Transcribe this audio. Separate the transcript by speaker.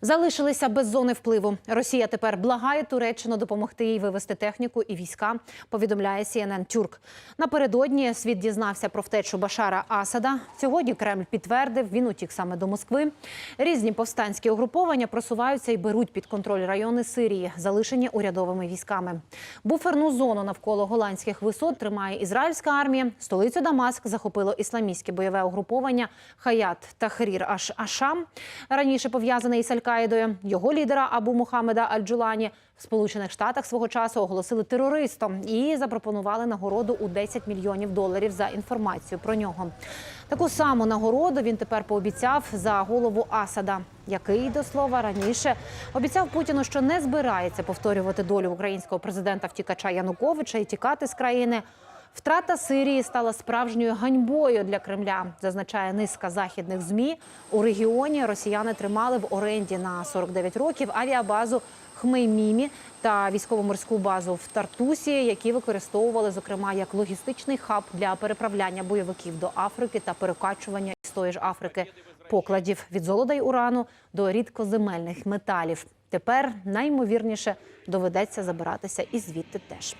Speaker 1: Залишилися без зони впливу. Росія тепер благає Туреччину допомогти їй вивести техніку і війська. Повідомляє CNN Тюрк. Напередодні світ дізнався про втечу Башара Асада. Сьогодні Кремль підтвердив, він утік саме до Москви. Різні повстанські угруповання просуваються і беруть під контроль райони Сирії, залишені урядовими військами. Буферну зону навколо голландських висот тримає ізраїльська армія. Столицю Дамаск захопило ісламістське бойове угруповання Хаят Тахрір Аш Ашам, раніше пов'язаний із Аль-Каїдою. Його лідера Абу Мухаммеда Аль-Джулані в Сполучених Штатах свого часу оголосили терористом і запропонували нагороду у 10 мільйонів доларів за інформацію про нього. Таку саму нагороду він тепер пообіцяв за голову Асада, який до слова раніше обіцяв Путіну, що не збирається повторювати долю українського президента втікача Януковича і тікати з країни. Втрата Сирії стала справжньою ганьбою для Кремля, зазначає низка західних змі. У регіоні росіяни тримали в оренді на 49 років авіабазу Хмеймімі та військово-морську базу в Тартусі, які використовували зокрема як логістичний хаб для переправляння бойовиків до Африки та перекачування із тої ж Африки покладів від золота й урану до рідкоземельних металів. Тепер наймовірніше доведеться забиратися і звідти теж.